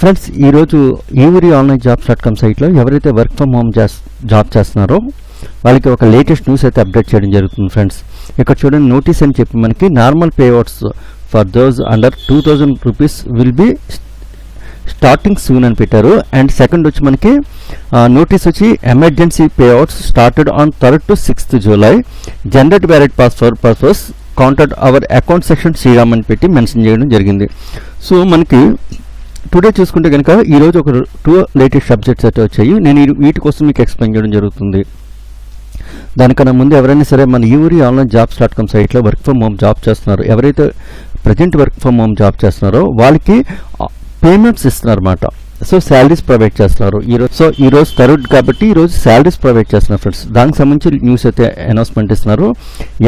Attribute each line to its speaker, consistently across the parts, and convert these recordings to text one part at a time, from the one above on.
Speaker 1: Friends ఈరోజు ఈ ఊరి ఆన్లైన్ జాబ్స్ డాట్ కామ్ సైట్లో ఎవరైతే వర్క్ ఫ్రమ్ హోమ్ జాబ్ చేస్తున్నారో వాళ్ళకి ఒక లేటెస్ట్ న్యూస్ అయితే అప్డేట్ చేయడం జరుగుతుంది ఫ్రెండ్స్. ఇక్కడ చూడండి నోటీస్ అని చెప్పి మనకి normal payouts for those under two thousand rupees will be starting soon అని పెట్టారు. అండ్ సెకండ్ వచ్చి మనకి నోటీస్ వచ్చి emergency payouts started on third to sixth July. Generate wallet pass for purpose contact our account section Sriram అని పెట్టి mention చేయడం జరిగింది. So మనకి టుడే చూసుకుంటే కనుక ఈరోజు ఒక టూ లేటెస్ట్ సబ్జెక్ట్స్ అయితే వచ్చాయి. నేను వీటి కోసం మీకు ఎక్స్ప్లెయిన్ చేయడం జరుగుతుంది. దానికన్నా ముందు ఎవరైనా సరే మన ఈ ఊరి ఆన్లైన్ జాబ్స్ డాట్ కామ్ సైట్లో వర్క్ ఫ్రమ్ హోమ్ జాబ్ చేస్తున్నారు. ఎవరైతే present work from home job చేస్తున్నారో వాళ్ళకి పేమెంట్స్ ఇస్తున్నారు అన్నమాట సో శాలరీస్ ప్రొవైడ్ చేస్తున్నారు. ఈరోజు సో ఈ రోజు థర్డ్ కాబట్టి ఈరోజు శాలరీస్ ప్రొవైడ్ చేస్తున్నారు ఫ్రెండ్స్ దానికి సంబంధించి న్యూస్ అయితే అనౌన్స్మెంట్ ఇస్తున్నారు.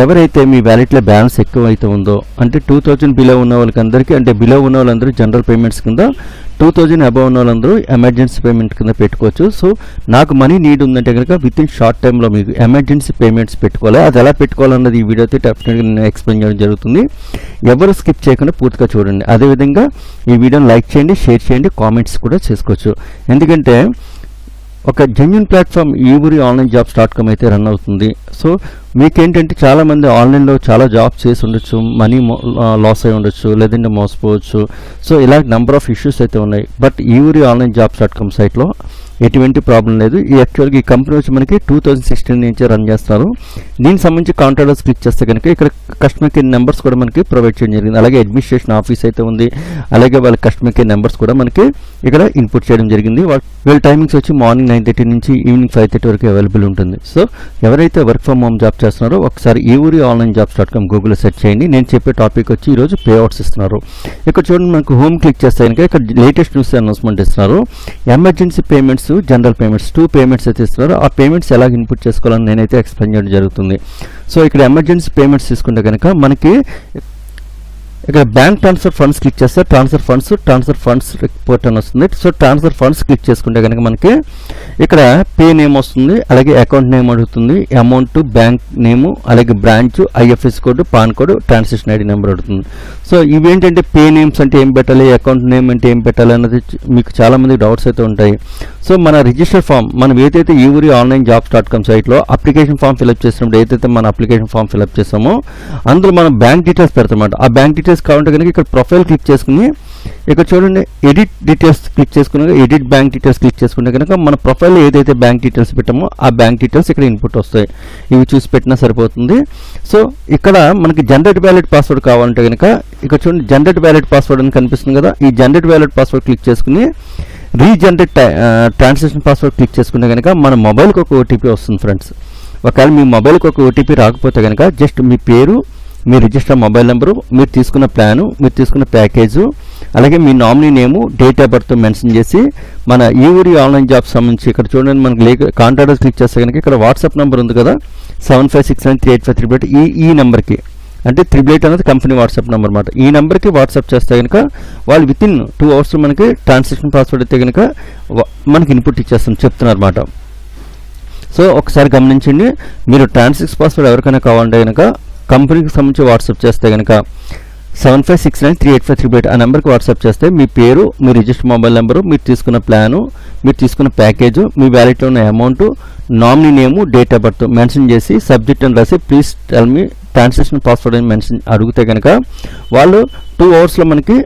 Speaker 1: ఎవరైతే మీ వ్యాలెట్లో బ్యాలెన్స్ ఎక్కువ అయితే ఉందో అంటే టూ థౌజండ్ బిలో ఉన్న వాళ్ళకి అందరికీ అంటే బిలో ఉన్న వాళ్ళందరూ జనరల్ పేమెంట్స్ కింద టూ థౌజండ్ అబవ్ ఉన్న వాళ్ళందరూ ఎమర్జెన్సీ పేమెంట్ కింద పెట్టుకోవచ్చు. సో నాకు మనీ నీడ్ ఉందంటే కనుక విత్ ఇన్ షార్ట్ టైంలో మీకు ఎమర్జెన్సీ పేమెంట్స్ పెట్టుకోవాలి. అది ఎలా పెట్టుకోవాలన్నది ఈ వీడియోతో డెఫినెట్గా నేను ఎక్స్ప్లెయిన్ చేయడం జరుగుతుంది. ఎవరు స్కిప్ చేయకుండా పూర్తిగా చూడండి. అదేవిధంగా ఈ వీడియోని లైక్ చేయండి షేర్ చేయండి కామెంట్స్ కూడా చేసుకోవచ్చు. ఎందుకంటే ఒక జెన్యున్ ప్లాట్ఫామ్ ఈ ఊరి ఆన్లైన్ జాబ్స్ డాట్ కామ్ అయితే రన్ అవుతుంది. సో మీకేంటంటే చాలామంది ఆన్లైన్లో చాలా జాబ్స్ చేసి ఉండొచ్చు మనీ లాస్ uh, అయి ఉండొచ్చు లేదంటే మోసపోవచ్చు. సో ఇలా నెంబర్ ఆఫ్ ఇష్యూస్ అయితే ఉన్నాయి. బట్ ఈ ఊరి ఆన్లైన్ జాబ్స్ డాట్ కామ్ సైట్లో ఎటువంటి ప్రాబ్లం లేదు. ఈ యాక్చువల్గా ఈ కంపెనీ వచ్చి మనకి టూ థౌజండ్ సిక్స్టీన్ నుంచి రన్ చేస్తారు. దీనికి సంబంధించి కాంట్రాక్టర్స్ క్లిక్ చేస్తే కనుక ఇక్కడ కస్టమర్ కేర్ నెంబర్స్ కూడా మనకి ప్రొవైడ్ చేయడం జరిగింది. అలాగే అడ్మినిస్ట్రేషన్ ఆఫీస్ అయితే ఉంది. అలాగే వాళ్ళ కస్టమర్ కేర్ నెంబర్స్ కూడా మనకి ఇక్కడ ఇన్పుట్ చేయడం జరిగింది. వాళ్ళ- వీళ్ళ టైమింగ్స్ వచ్చి మార్నింగ్ నైన్ థర్టీ నుంచి ఈవినింగ్ ఫైవ్ థర్టీ వరకు అవైలబుల్ ఉంటుంది. సో ఎవరైతే వర్క్ ఫ్రమ్ హోమ్ జాబ్ చేస్తున్నారో ఒకసారి ఈ ఊరి ఆన్లైన్ జాబ్స్ డాట్ కామ్ గూగుల్లో సెర్చ్ చేయండి. నేను చెప్పే టాపిక్ వచ్చి ఈరోజు పే అవుట్స్ ఇస్తున్నారు. ఇక్కడ చూడండి మనకు హోమ్ క్లిక్ చేస్తే కనుక ఇక్కడ లేటెస్ట్ న్యూస్ అనౌన్స్మెంట్ ఇస్తున్నారు. Emergency payments general payments two payments అయితే ఇస్తున్నారు. ఆ పేమెంట్స్ ఎలా ఇన్పుట్ చేసుకోవాలని నేనైతే ఎక్స్ప్లెయిన్ చేయడం జరుగుతుంది. సో ఇక్కడ ఎమర్జెన్సీ పేమెంట్స్ తీసుకుంటే కనుక మనకి ఇక్కడ బ్యాంక్ ట్రాన్స్ఫర్ ఫండ్స్ క్లిక్ చేస్తే transfer funds transfer funds report అని వస్తుంది. సో ట్రాన్స్ఫర్ ఫండ్స్ క్లిక్ చేసుకుంటే కనుక మనకి ఇక్కడ పే నేమ్ వస్తుంది అలాగే అకౌంట్ నేమ్ అడుగుతుంది అమౌంట్ బ్యాంక్ నేము అలాగే branch IFS code PAN code transaction ID number అడుగుతుంది. సో ఇవేంటంటే పే నేమ్స్ అంటే ఏం పెట్టాలి అకౌంట్ నేమ్ అంటే ఏం పెట్టాలి అన్నది మీకు చాలామంది డౌట్స్ అయితే ఉంటాయి. సో మన రిజిస్టర్ ఫామ్ మనం ఏదైతే ఈ ఊరి ఆన్లైన్ జాబ్స్ డాట్ కామ్ సైట్లో అప్లికేషన్ ఫామ్ ఫిల్అప్ చేసినప్పుడు ఏదైతే మన అప్లికేషన్ ఫామ్ ఫిల్అప్ చేస్తామో అందులో మనం బ్యాంక్ డీటెయిల్స్ పెడతామన్నమాట. ఆ బ్యాంక్ డీటెయిల్స్ కావాలంటే కనుక ఇక్కడ ప్రొఫైల్ క్లిక్ చేసుకుని ఇక్కడ చూడండి ఎడిట్ డీటెయిల్స్ క్లిక్ చేసుకున్నాక ఎడిట్ బ్యాంక్ డీటెయిల్స్ క్లిక్ చేసుకుంటే కనుక మన ప్రొఫైల్లో ఏదైతే బ్యాంక్ డీటెయిల్స్ పెట్టామో ఆ బ్యాంక్ డీటెయిల్స్ ఇక్కడ ఇన్పుట్ వస్తాయి. ఇవి చూసి పెట్టినా సరిపోతుంది. సో ఇక్కడ మనకి జనరేట్ వ్యాలెట్ పాస్వర్డ్ కావాలంటే కనుక ఇక్కడ చూడండి జనరేట్ వ్యాలెట్ పాస్వర్డ్ అని కనిపిస్తుంది కదా ఈ జనరేట్ వ్యాలెట్ పాస్వర్డ్ క్లిక్ చేసుకుని రీజనరేట్ ట్రాన్సాక్షన్ పాస్వర్డ్ క్లిక్ చేసుకుంటే కనుక మన మొబైల్కి ఒక ఓటీపీ వస్తుంది ఫ్రెండ్స్ ఒకవేళ మీ మొబైల్కి ఒక ఓటీపీ రాకపోతే కనుక జస్ట్ మీ పేరు మీ రిజిస్టర్ మొబైల్ నెంబరు మీరు తీసుకున్న ప్లాను మీరు తీసుకున్న ప్యాకేజు అలాగే మీ nominee name date of birth mention చేసి మన ఈ ఊరి ఆన్లైన్ జాబ్ సంబంధించి ఇక్కడ చూడండి మనకి లేక కాంటాక్ట్ క్లిక్ చేస్తే కనుక ఇక్కడ వాట్సాప్ నెంబర్ ఉంది కదా seven five six nine three eight five three eight ఈ ఈ నెంబర్కి. అంటే త్రిబుల్ ఎయిట్ అనేది కంపెనీ వాట్సాప్ నెంబర్ అనమాట ఈ నెంబర్కి వాట్సాప్ చేస్తే కనుక వాళ్ళు విత్ ఇన్ టూ అవర్స్ మనకి ట్రాన్సాక్షన్ పాస్వర్డ్ అయితే కనుక మనకి ఇన్పుట్ ఇచ్చేస్తాం చెప్తున్నారు అనమాట సో ఒకసారి గమనించండి మీరు ట్రాన్సాక్షన్ పాస్వర్డ్ ఎవరికైనా కావాలంటే కనుక కంపెనీకి సంబంధించి వాట్సాప్ చేస్తే కనుక seven five six nine three eight five three eight ఆ నెంబర్కి వాట్సాప్ చేస్తే మీ పేరు మీ రిజిస్టర్ మొబైల్ నెంబరు మీరు తీసుకున్న ప్లాను మీరు తీసుకున్న ప్యాకేజు మీ వ్యాలెట్లో ఉన్న amount nominee name date of birth mention చేసి సబ్జెక్ట్ అని రాసి please tell me transaction password అని మెన్షన్ అడిగితే కనుక వాళ్ళు టూ అవర్స్లో మనకి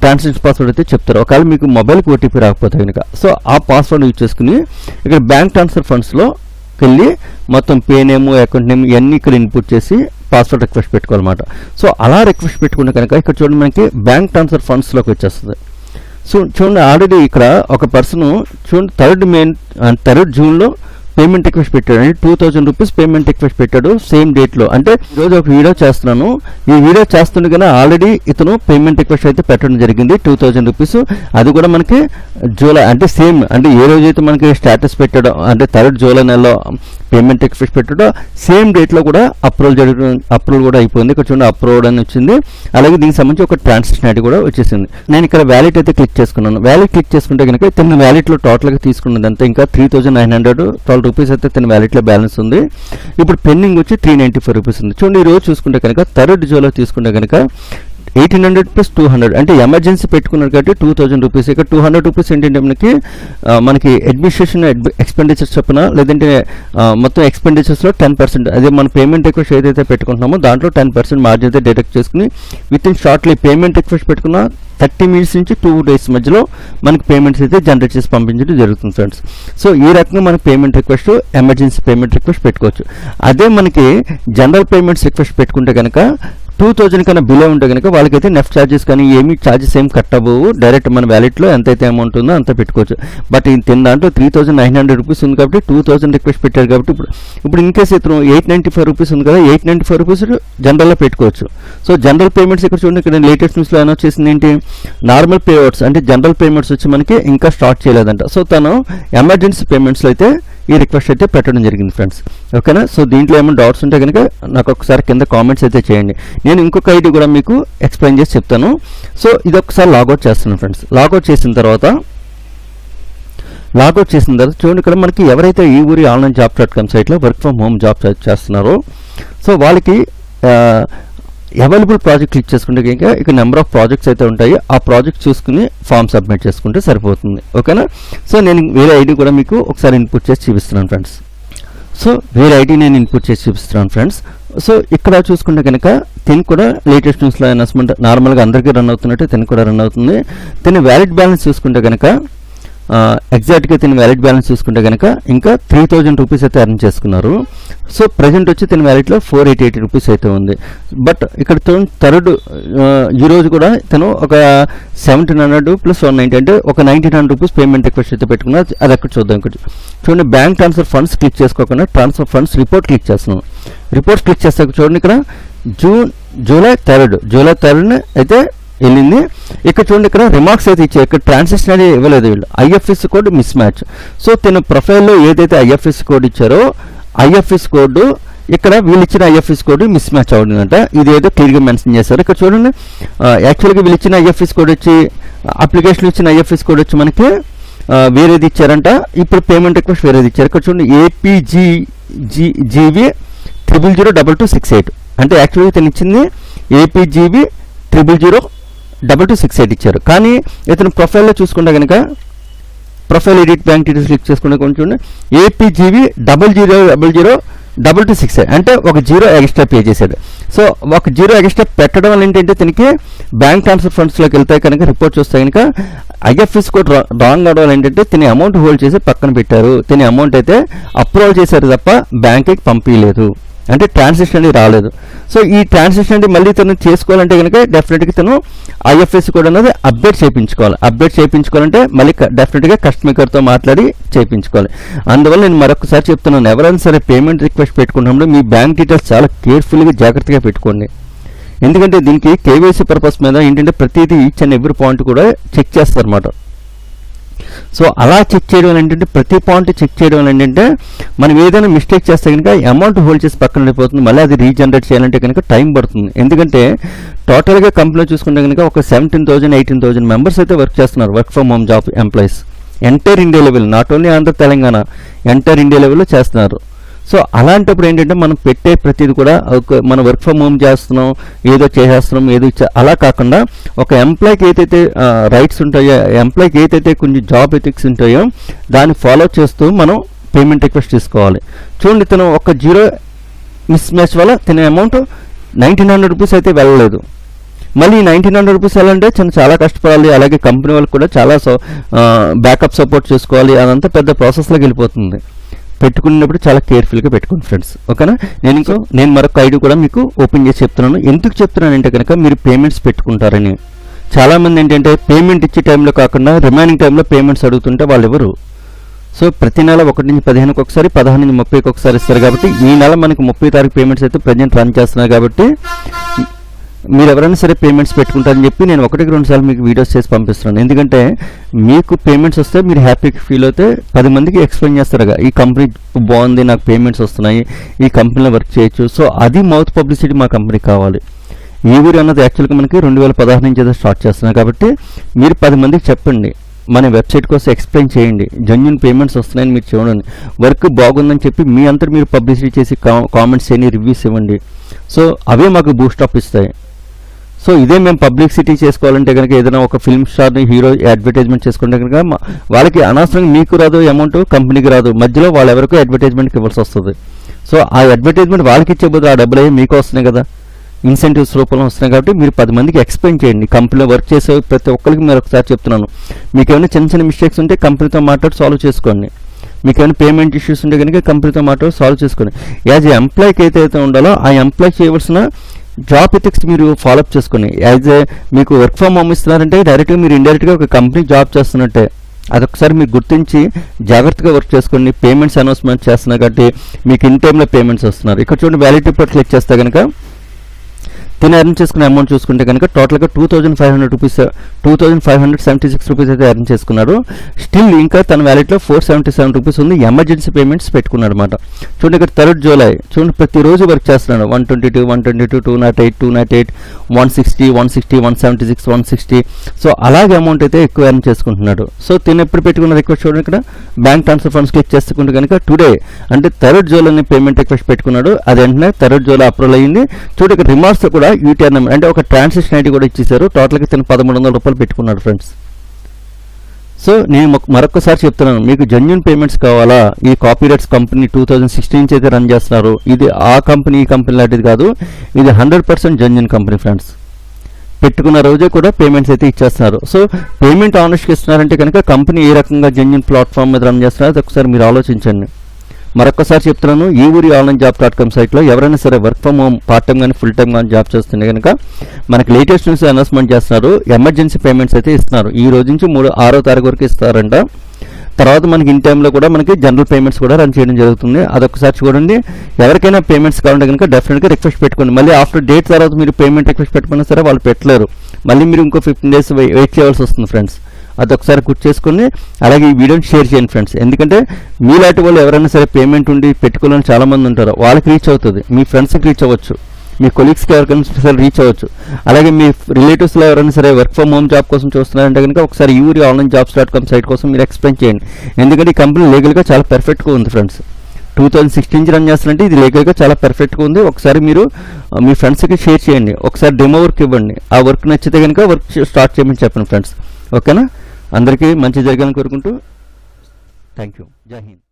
Speaker 1: ట్రాన్సాక్షన్ పాస్వర్డ్ అయితే చెప్తారు. ఒకవేళ మీకు మొబైల్కి ఓటీపీ రాకపోతే కనుక సో ఆ పాస్వర్డ్ యూజ్ చేసుకుని ఇక్కడ బ్యాంక్ ట్రాన్స్ఫర్ ఫండ్స్లో వెళ్ళి మొత్తం పే నేమ్ అకౌంట్ నేమ్ ఇవన్నీ ఇక్కడ ఇన్పుట్ చేసి పాస్వర్డ్ రిక్వెస్ట్ పెట్టుకోవాలన్నమాట. సో అలా రిక్వెస్ట్ పెట్టుకుంటే కనుక ఇక్కడ చూడండి మనకి బ్యాంక్ ట్రాన్స్ఫర్ ఫండ్స్లోకి వచ్చేస్తుంది. సో చూడండి ఆల్రెడీ ఇక్కడ ఒక పర్సన్ చూడండి థర్డ్ మే థర్డ్ జూన్లో పేమెంట్ రిక్వెస్ట్ పెట్టాడు. అంటే two thousand rupees payment request పెట్టాడు సేమ్ డేట్లో అంటే ఈరోజు ఒక వీడియో చేస్తున్నాను. ఈ వీడియో చేస్తుండగానే ఆల్రెడీ ఇతను పేమెంట్ రిక్వెస్ట్ అయితే పెట్టడం జరిగింది టూ థౌజండ్ రూపీస్ అది కూడా మనకి జూలై అంటే సేమ్ అంటే ఏ రోజైతే మనకి స్టేటస్ పెట్టాడో అంటే థర్డ్ జూలై నెలలో పేమెంట్ రిక్వెస్ట్ పెట్టడో సేమ్ డేట్లో కూడా అప్రూవల్ జరుగుతుంది అప్రూవల్ కూడా అయిపోయింది. ఇక్కడ చూడండి అప్రూవల్ అని వచ్చింది. అలాగే దీనికి సంబంధించి ఒక ట్రాన్సాక్షన్ ఐడి కూడా వచ్చేసింది. నేను ఇక్కడ వ్యాలెట్ అయితే క్లిక్ చేసుకున్నాను. వ్యాలెట్ క్లిక్ చేసుకుంటే కనుక తన వ్యాలెట్లో టోటల్గా తీసుకున్నది అంతా ఇంకా three thousand nine hundred twelve rupees అయితే తన వ్యాలెట్లో బ్యాలెన్స్ ఉంది. ఇప్పుడు పెండింగ్ వచ్చి త్రీ నైంటీ ఫైవ్ రూపీస్ ఉంది. చూడండి ఈ రోజు చూసుకుంటే కనుక థర్డ్ జూలో తీసుకుంటే కనుక eighteen hundred plus two hundred అంటే ఎమర్జెన్సీ పెట్టుకున్నారు కాబట్టి టూ థౌసండ్ రూపీస్ ఇక్కడ టూ హండ్రెడ్ రూపీస్ ఏంటంటే మనకి మనకి అడ్మినిస్ట్రేషన్ ఎక్స్పెండిచర్స్ చొప్పున లేదంటే మొత్తం ఎక్స్పెండిచర్స్లో టెన్ పర్సెంట్ అదే మన పేమెంట్ రిక్వెస్ట్ ఏదైతే పెట్టుకుంటున్నామో దాంట్లో టెన్ పర్సెంట్ మార్జిన్ అయితే డిడక్ట్ చేసుకుని within shortly payment request పెట్టుకున్న థర్టీ మినిట్స్ నుంచి టూ డేస్ మధ్యలో మనకి పేమెంట్స్ అయితే జనరేట్ చేసి పంపించడం జరుగుతుంది ఫ్రెండ్స్ సో ఈ రకంగా మనకి payment request emergency payment request పెట్టుకోవచ్చు. అదే మనకి జనరల్ పేమెంట్స్ రిక్వెస్ట్ పెట్టుకుంటే కనుక టూ థౌజండ్ కన్నా బిలో ఉంటే కనుక వాళ్ళకైతే నెఫ్ట్ ఛార్జెస్ కానీ ఏమి ఛార్జెస్ ఏం కట్టబోవు డైరెక్ట్ మన వ్యాలెట్లో ఎంతైతే అమౌంట్ ఉందో అంత పెట్టుకోవచ్చు. బట్ ఈ తిన్న దాంట్లో three thousand nine hundred rupees ఉంది కాబట్టి టూ థౌసండ్ రిక్వెస్ట్ పెట్టారు కాబట్టి ఇప్పుడు ఇప్పుడు ఇన్ కేసు ఇతను ఎయిట్ నైంటీ ఫైవ్ రూపీస్ ఉంది కదా ఎయిట్ నైంటీ ఫైవ్ రూపీస్ జనరల్లో పెట్టుకోవచ్చు. సో జనరల్ పేమెంట్స్ ఇక్కడ చూడండి ఇక్కడ లేటెస్ట్ న్యూస్లో అనౌన్స్ చేసింది ఏంటి? నార్మల్ పేఅవుట్స్ అంటే జనరల్ పేమెంట్స్ వచ్చి మనకి ఇంకా స్టార్ట్ చేయలేదంట. సో తను ఎమర్జెన్సీ పేమెంట్స్లో అయితే ఈ రిక్వెస్ట్ అయితే పెట్టడం జరిగింది ఫ్రెండ్స్ ఓకేనా? సో దీంట్లో ఏమైనా డౌట్స్ ఉంటే కనుక నాకు ఒకసారి కింద కామెంట్స్ అయితే చేయండి. నేను ఇంకొక ఐడి కూడా మీకు ఎక్స్ప్లెయిన్ చేసి చెప్తాను. సో ఇది ఒకసారి లాగౌట్ చేస్తున్నాను ఫ్రెండ్స్ లాగౌట్ చేసిన తర్వాత లాగౌట్ చేసిన తర్వాత చూడండి ఇక్కడ మనకి ఎవరైతే ఈ ఊరి ఆన్లైన్ జాబ్ డాట్ కామ్ సైట్లో వర్క్ ఫ్రమ్ హోమ్ జాబ్ చేస్తున్నారో సో వాళ్ళకి అవైలబుల్ ప్రాజెక్ట్ క్లిక్ చేసుకుంటే కనుక ఇక్కడ నెంబర్ ఆఫ్ ప్రాజెక్ట్స్ అయితే ఉంటాయి. ఆ ప్రాజెక్ట్ చూసుకుని ఫామ్ సబ్మిట్ చేసుకుంటే సరిపోతుంది. ఓకేనా? సో నేను వేరే ఐడి కూడా మీకు ఒకసారి ఇన్పుట్ చేసి చూపిస్తున్నాను ఫ్రెండ్స్ సో వేరే ఐటీ నేను ఇన్పుట్ చేసి చూపిస్తున్నాను ఫ్రెండ్స్ సో ఇక్కడ చూసుకుంటే కనుక తిన్ కూడా లేటెస్ట్ న్యూస్లో అనౌన్స్మెంట్ నార్మల్గా అందరికీ రన్ అవుతున్నట్టు తిన్ కూడా రన్ అవుతుంది. తిని వ్యాలిడ్ బ్యాలెన్స్ చూసుకుంటే కనుక ఎగ్జాక్ట్గా తిని వ్యాలిడ్ బ్యాలెన్స్ చూసుకుంటే కనుక ఇంకా త్రీ థౌజండ్ రూపీస్ అయితే ఎర్న్ చేసుకున్నారు. సో ప్రజెంట్ వచ్చి తిని వ్యాలిడ్లో ఫోర్ ఎయిటీ ఎయిటీ రూపీస్ అయితే ఉంది. బట్ ఇక్కడ థర్డ్ ఈరోజు కూడా తను ఒక seventeen hundred plus one ninety అంటే ఒక nineteen hundred rupees payment request అయితే పెట్టుకున్నా అది అక్కడ చూద్దాం ఇక్కడ చూడండి బ్యాంక్ ట్రాన్స్ఫర్ ఫండ్స్ క్లిక్ చేసుకోకుండా ట్రాన్స్ఫర్ ఫండ్స్ రిపోర్ట్ క్లిక్ చేస్తున్నాం. రిపోర్ట్ క్లిక్ చేస్తే చూడండి ఇక్కడ June July third July third అయితే వెళ్ళింది. ఇక్కడ చూడండి ఇక్కడ రిమార్క్స్ అయితే ఇచ్చారు. ఇక్కడ ట్రాన్సాక్షన్ అనేది ఇవ్వలేదు వీళ్ళు. IFS code mismatch so తన ప్రొఫైల్లో ఏదైతే ఐఎఫ్ఎస్ కోడ్ ఇచ్చారో ఐఎఫ్ఎస్ కోడ్ ఇక్కడ వీళ్ళు ఇచ్చిన ఐఎఫ్ఎస్ కోడ్ మిస్ మ్యాచ్ అవుతుందంట. ఇది క్లియర్గా మెన్షన్ చేశారు. ఇక్కడ చూడండి యాక్చువల్గా వీళ్ళు ఇచ్చిన ఐఎఫ్ఎస్ కోడ్ వచ్చి అప్లికేషన్ ఇచ్చిన ఐఎఫ్ఎస్ కోడ్ వచ్చి మనకి వేరేది ఇచ్చారంట. ఇప్పుడు పేమెంట్ రిక్వెస్ట్ వేరేది ఇచ్చారు. ఇక్కడ చూడండి APG G GV triple zero double two six eight అంటే యాక్చువల్గా తను ఇచ్చింది APGB triple zero double two six eight ఇచ్చారు. కానీ ఇతను ప్రొఫైల్లో చూసుకుంటే కనుక profile edit bank details click చేసుకుంటే కొంచెం APGB double zero double zero double two six అంటే ఒక జీరో ఎక్స్ట్రా పే చేశాడు సో ఒక జీరో ఎక్స్ట్రా పెట్టడం వల్ల ఏంటంటే తనకి బ్యాంక్ ట్రాన్స్ఫర్ ఫండ్స్లోకి వెళ్తాయి కనుక రిపోర్ట్ చూస్తే కనుక ఐఎఫ్ఎస్ కోడ్ రాంగ్ అవడం వల్ల ఏంటంటే తిని అమౌంట్ హోల్డ్ చేసి పక్కన పెట్టారు. తిని అమౌంట్ అయితే అప్రూవల్ చేశారు తప్ప బ్యాంక్కి పంపించలేదు అంటే ట్రాన్సాక్షన్ అనేది రాలేదు. సో ఈ ట్రాన్సాక్షన్ అనేది మళ్ళీ తను చేసుకోవాలంటే కనుక డెఫినెట్గా తను ఐఎఫ్ఎస్ కోడ్ అనేది అప్డేట్ చేయించుకోవాలి. అప్డేట్ చేయించుకోవాలంటే మళ్ళీ డెఫినెట్గా కస్టమర్ కేర్తో మాట్లాడి చేయించుకోవాలి. అందువల్ల నేను మరొకసారి చెప్తున్నాను ఎవరైనా సరే పేమెంట్ రిక్వెస్ట్ పెట్టుకున్నప్పుడు మీ బ్యాంక్ డీటెయిల్స్ చాలా కేర్ఫుల్గా జాగ్రత్తగా పెట్టుకోండి. ఎందుకంటే దీనికి కేవైసీ పర్పస్ మీద ఏంటంటే ప్రతిదీ ఈచ్ అండ్ ఎవ్రీ పాయింట్ కూడా చెక్ చేస్తారన్నమాట. సో అలా చెక్ చేయడం వల్ల ఏంటంటే ప్రతి పాయింట్ చెక్ చేయడం వల్ల ఏంటంటే మనం ఏదైనా మిస్టేక్ చేస్తే కనుక అమౌంట్ హోల్డ్ చేసి పక్కన వెళ్ళిపోతుంది మళ్ళీ అది రీజనరేట్ చేయాలంటే కనుక టైం పడుతుంది. ఎందుకంటే టోటల్గా కంపెనీలో చూసుకుంటే కనుక ఒక seventeen thousand eighteen thousand members అయితే వర్క్ చేస్తున్నారు work from home job employees entire India level not only Andhra Telangana entire India లెవెల్లో చేస్తున్నారు. సో అలాంటప్పుడు ఏంటంటే మనం పెట్టే ప్రతిది కూడా మన వర్క్ ఫ్రమ్ హోమ్ చేస్తున్నాం ఏదో చేసేస్తున్నాం ఏదో అలా కాకుండా ఒక ఎంప్లాయ్కి ఏదైతే రైట్స్ ఉంటాయో ఎంప్లాయ్కి ఏదైతే కొంచెం జాబ్ ఎథిక్స్ ఉంటాయో దాన్ని ఫాలో చేస్తూ మనం పేమెంట్ రిక్వెస్ట్ తీసుకోవాలి. చూడండి తను ఒక జీరో మిస్ మ్యాచ్ వల్ల తినే అమౌంట్ నైన్టీన్ హండ్రెడ్ రూపీస్ అయితే వెళ్ళలేదు. మళ్ళీ నైన్టీన్ హండ్రెడ్ రూపీస్ వెళ్ళాలంటే చిన్న చాలా కష్టపడాలి అలాగే కంపెనీ వాళ్ళకి కూడా చాలా సో బ్యాకప్ సపోర్ట్ చేసుకోవాలి అదంతా పెద్ద ప్రాసెస్లోకి వెళ్ళిపోతుంది. పెట్టుకున్నప్పుడు చాలా కేర్ఫుల్గా పెట్టుకోండి ఫ్రెండ్స్ ఓకేనా? నేను ఇంకో నేను మరొక ఐడి కూడా మీకు ఓపెన్ చేసి చెప్తున్నాను. ఎందుకు చెప్తున్నానంటే కనుక మీరు పేమెంట్స్ పెట్టుకుంటారని. చాలామంది ఏంటంటే పేమెంట్ ఇచ్చే టైంలో కాకుండా రిమైనింగ్ టైంలో పేమెంట్స్ అడుగుతుంటే వాళ్ళు ఎవరు సో ప్రతి నెల ఒకటి నుంచి పదిహేనుకి ఒకసారి పదహారు నుంచి ముప్పైకి ఒకసారి ఇస్తారు కాబట్టి ఈ నెల మనకు ముప్పై తారీఖు పేమెంట్స్ అయితే ప్రజెంట్ రన్ చేస్తున్నారు కాబట్టి మీరు ఎవరైనా సరే పేమెంట్స్ పెట్టుకుంటారని చెప్పి నేను ఒకటికి రెండు సార్లు మీకు వీడియోస్ చేసి పంపిస్తున్నాను. ఎందుకంటే మీకు పేమెంట్స్ వస్తే మీరు హ్యాపీగా ఫీల్ అవుతే పది మందికి ఎక్స్ప్లెయిన్ చేస్తారుగా. ఈ కంపెనీ బాగుంది నాకు పేమెంట్స్ వస్తున్నాయి ఈ కంపెనీలో వర్క్ చేయొచ్చు. సో అది మౌత్ పబ్లిసిటీ మా కంపెనీకి కావాలి. ఈ ఊరు అన్నది యాక్చువల్గా మనకి రెండు వేల పదహారు నుంచి ఏదో స్టార్ట్ చేస్తున్నాం కాబట్టి మీరు పది మందికి చెప్పండి. మన వెబ్సైట్ కోసం ఎక్స్ప్లెయిన్ చేయండి. జెన్యున్ పేమెంట్స్ వస్తున్నాయని మీరు చూడండి. వర్క్ బాగుందని చెప్పి మీ అంతా మీరు పబ్లిసిటీ చేసి కామెంట్స్ చేయని రివ్యూస్ ఇవ్వండి. సో అవే మాకు బూస్ట్ అప్ ఇస్తాయి. సో ఇదే మేము పబ్లిసిటీ చేసుకోవాలంటే కనుక ఏదైనా ఒక ఫిల్మ్ స్టార్ని హీరో అడ్వర్టైజ్మెంట్ చేసుకుంటే కనుక వాళ్ళకి అనవసరంగా మీకు రాదు అమౌంట్ కంపెనీకి రాదు. మధ్యలో వాళ్ళు ఎవరికో అడ్వర్టైజ్మెంట్కి ఇవ్వాల్సి వస్తుంది. సో ఆ అడ్వర్టైజ్మెంట్ వాళ్ళకి ఇచ్చే బదులు ఆ డబ్బులు మీకు వస్తున్నాయి కదా. ఇన్సెంటివ్స్ రూపంలో వస్తున్నాయి కాబట్టి మీరు పది మందికి ఎక్స్ప్లెయిన్ చేయండి. కంపెనీలో వర్క్ చేసే ప్రతి ఒక్కరికి మీరు ఒకసారి చెప్తున్నాను. మీకు ఏమైనా చిన్న చిన్న మిస్టేక్స్ ఉంటే కంపెనీతో మాట్లాడి సాల్వ్ చేసుకోండి. మీకు ఏమైనా పేమెంట్ ఇష్యూస్ ఉంటే కనుక కంపెనీతో మాట్లాడి సాల్వ్ చేసుకోండి. యాజ్ ఏ ఎంప్లాయ్కి అయితే అయితే ఉండాలో ఆ ఎంప్లాయ్ చేయవలసిన జాబ్ ఎథిక్స్ మీరు ఫాలోఅప్ చేసుకుని యాజ్ ఏ మీకు వర్క్ ఫ్రమ్ హోమ్ ఇస్తున్నారంటే డైరెక్ట్గా మీరు ఇండైరెక్ట్గా ఒక కంపెనీ జాబ్ చేస్తున్నట్టే. అదొకసారి మీరు గుర్తించి జాగ్రత్తగా వర్క్ చేసుకోండి పేమెంట్స్ అనౌన్స్మెంట్ చేస్తున్నారు కాబట్టి మీకు ఇన్ టైంలో పేమెంట్స్ వస్తున్నారు. ఇక్కడ చూడండి వ్యాలిటీ రిపోర్ట్ క్లిక్ చేస్తే కనుక తిని ఎర్న్ చేసుకున్న అమౌంట్ చూసుకుంటే కనుక టోటల్గా two thousand five hundred rupees two thousand five hundred seventy six rupees అయితే ఎర్న్ చేసుకున్నారు. స్టిల్ ఇంకా తన వ్యాలెట్లో ఫోర్ సెవెంటీ సెవెన్ రూపీస్ ఉంది. ఎమర్జెన్సీ పేమెంట్స్ పెట్టుకున్నాడు అనమాట చూడండి ఇక్కడ థర్డ్ జూలై చూడండి ప్రతిరోజు వర్క్ చేస్తున్నాడు. One twenty two one twenty two two naught eight two naught eight one sixty one sixty one seventy six one sixty so అలాగే amount అయితే ఎక్కువ ఎర్న్ చేసుకుంటున్నాడు. సో తిని ఎప్పుడు పెట్టుకున్న రిక్వెస్ట్ చూడండి ఇక్కడ. బ్యాంక్ ట్రాన్స్ఫర్ ఫండ్స్ క్లిక్ చేసుకుంటే కనుక టుడే అంటే థర్డ్ జోలోని పేమెంట్ రిక్వెస్ట్ పెట్టుకున్నాడు. అది వెంటనే థర్డ్ జూలై అప్రూవల్ అయ్యింది చూడండి ఇక్కడ రిమార్క్స్ కూడా యూటీఆర్ నెంబర్ అంటే ఒక ట్రాన్సాక్షన్ ఐడి కూడా ఇచ్చేసారు టోటల్గా తను పదమూడు వందల రూపాయలు పెట్టుకున్నాడు ఫ్రెండ్స్ సో నేను మరొకసారి చెప్తున్నాను. మీకు జెన్యున్ పేమెంట్స్ కావాలా? ఈ copyrights company two thousand sixteen నుంచి అయితే రన్ చేస్తున్నారు. ఇది ఆ కంపెనీ ఈ కంపెనీ లాంటిది కాదు. ఇది hundred percent genuine company friends పెట్టుకున్న రోజే కూడా పేమెంట్స్ అయితే ఇచ్చేస్తున్నారు. సో పేమెంట్ ఆనెస్ట్గా ఇస్తున్నారంటే కనుక కంపెనీ ఏ రకంగా జెన్యున్ ప్లాట్ఫామ్ మీద రన్ చేస్తున్నారో ఒకసారి మీరు ఆలోచించండి. మరొకసారి చెప్తున్నాను ఈ ఊరి ఆన్లైన్ జాబ్ డాట్ కామ్ సైట్లో ఎవరైనా సరే work from home part time కానీ ఫుల్ టైం కానీ జాబ్ చేస్తుంటే కనుక మనకి లేటెస్ట్ న్యూస్ అనౌన్స్మెంట్ చేస్తున్నారు. ఎమర్జెన్సీ పేమెంట్స్ అయితే ఇస్తున్నారు. ఈ రోజు నుంచి మూడు ఆరో తారీఖు వరకు ఇస్తారంట. తర్వాత మనకి ఇన్ టైంలో కూడా మనకి జనరల్ పేమెంట్స్ కూడా రన్ చేయడం జరుగుతుంది. అదొకసారి చూడండి. ఎవరికైనా పేమెంట్స్ కావాలంటే కనుక డెఫినెట్గా రిక్వెస్ట్ పెట్టుకోండి. మళ్ళీ ఆఫ్టర్ డేట్ తర్వాత మీరు పేమెంట్ రిక్వెస్ట్ పెట్టుకున్నా సరే వాళ్ళు పెట్టలేరు. మళ్ళీ మీరు ఇంకో ఫిఫ్టీన్ డేస్ వెయిట్ చేయాల్సి వస్తుంది ఫ్రెండ్స్ అదొకసారి గుర్తు చేసుకుని అలాగే ఈ వీడియోని షేర్ చేయండి ఫ్రెండ్స్. ఎందుకంటే మీలాంటి వాళ్ళు ఎవరైనా సరే పేమెంట్ ఉండి పెట్టుకోవాలని చాలామంది ఉంటారు వాళ్ళకి రీచ్ అవుతుంది. మీ ఫ్రెండ్స్కి రీచ్ అవ్వచ్చు. మీ కొలీగ్స్కి ఎవరికైనా సరే రీచ్ అవ్వచ్చు. అలాగే మీ రిలేటివ్స్లో ఎవరైనా సరే వర్క్ ఫ్రమ్ హోమ్ జాబ్ కోసం చూస్తున్నారంటే కనుక ఒకసారి Yuri online jobs dot com site కోసం మీరు ఎక్స్ప్లెయిన్ చేయండి. ఎందుకంటే ఈ కంపెనీ లీగల్గా చాలా పర్ఫెక్ట్గా ఉంది friends. Two thousand sixteen run చేస్తారంటే ఇది లీగల్గా చాలా పర్ఫెక్ట్గా ఉంది. ఒకసారి మీరు మీ ఫ్రెండ్స్కి షేర్ చేయండి. ఒకసారి డెమో వర్క్ ఇవ్వండి. ఆ వర్క్ నచ్చితే కనుక వర్క్ స్టార్ట్ చేయమని చెప్పండి ఫ్రెండ్స్. ఓకేనా? అందరికీ మంచి జరగాలని కోరుకుంటూ థ్యాంక్ యూ జై హింద్.